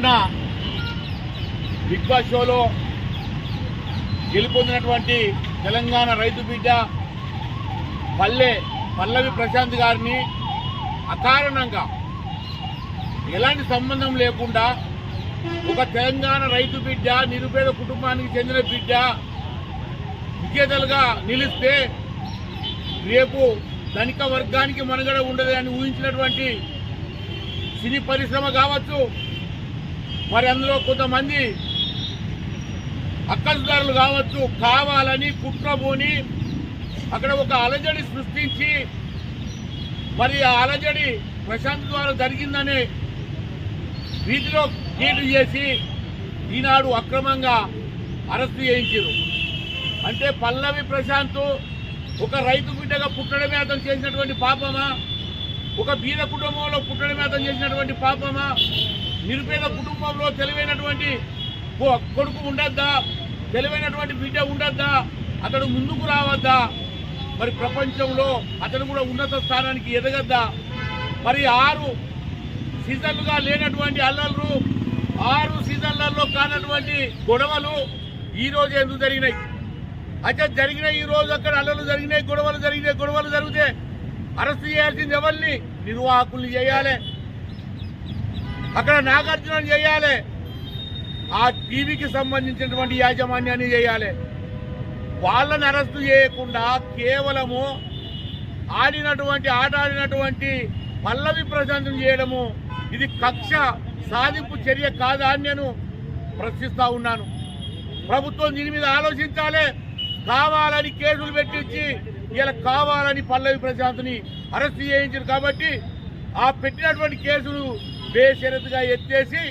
మొన్న big boss షోలో గెలుపొందినటువంటి తెలంగాణ రైతు బిడ్డ పల్లె పల్లవి ప్రశాంత్ గారిని అకారణంగా ఎలాంటి సంబంధం లేకుండా ఒక తెలంగాణ రైతు బిడ్డ నిరుపేద కుటుంబానికి చెందిన బిడ్డ విజేతలుగా నిలిస్తే రేపు ధనిక వర్గానికి మనుగడ ఉండదు అని ఊహించినటువంటి సినీ పరిశ్రమ కావచ్చు మరి అందులో కొంతమంది అక్కసుదారులు కావచ్చు కావాలని కుట్రబోని అక్కడ ఒక అలజడి సృష్టించి మరి ఆ అలజడి ప్రశాంత్ ద్వారా జరిగిందనే వీధిలో కేటు చేసి ఈనాడు అక్రమంగా అరెస్టు చేయించారు. అంటే పల్లవి ప్రశాంత్ ఒక రైతు బిడ్డగా పుట్టడమే అతను చేసినటువంటి పాపమా? ఒక బీద కుటుంబంలో పుట్టడమే అతను చేసినటువంటి పాపమా? నిరుపేద కుటుంబంలో తెలివైనటువంటి కొ- కొడుకు ఉండద్దా? తెలివైనటువంటి బిడ్డ ఉండద్దా? అతడు ముందుకు రావద్దా? మరి ప్రపంచంలో అతను కూడా ఉన్నత స్థానానికి ఎదగద్దా? మరి ఆరు సీజన్లుగా లేనటువంటి అల్లర్లు ఆరు సీజన్లలో కానటువంటి గొడవలు ఈ ఎందుకు జరిగినాయి? అయితే జరిగిన ఈ రోజు అక్కడ అల్లలు జరిగినాయి గొడవలు జరిగినాయి గొడవలు జరిగితే అరెస్ట్ చేయాల్సింది ఎవరిని? నిర్వాహకుల్ని చేయాలి. అక్కడ నాగార్జున చేయాలి. ఆ టీవీకి సంబంధించినటువంటి యాజమాన్యాన్ని చేయాలి. వాళ్ళని అరెస్టు చేయకుండా కేవలము ఆడినటువంటి ఆట ఆడినటువంటి పల్లవి ప్రశాంతం చేయడము ఇది కక్ష సాధింపు చర్య కాదా అని నేను ప్రశ్నిస్తా ఉన్నాను. ప్రభుత్వం దీని మీద ఆలోచించాలి. కావాలని కేసులు పెట్టించి ఇలా కావాలని పల్లవి ప్రశాంత్ని అరెస్ట్ చేయించారు కాబట్టి ఆ పెట్టినటువంటి కేసులు బేషరతుగా ఎత్తేసి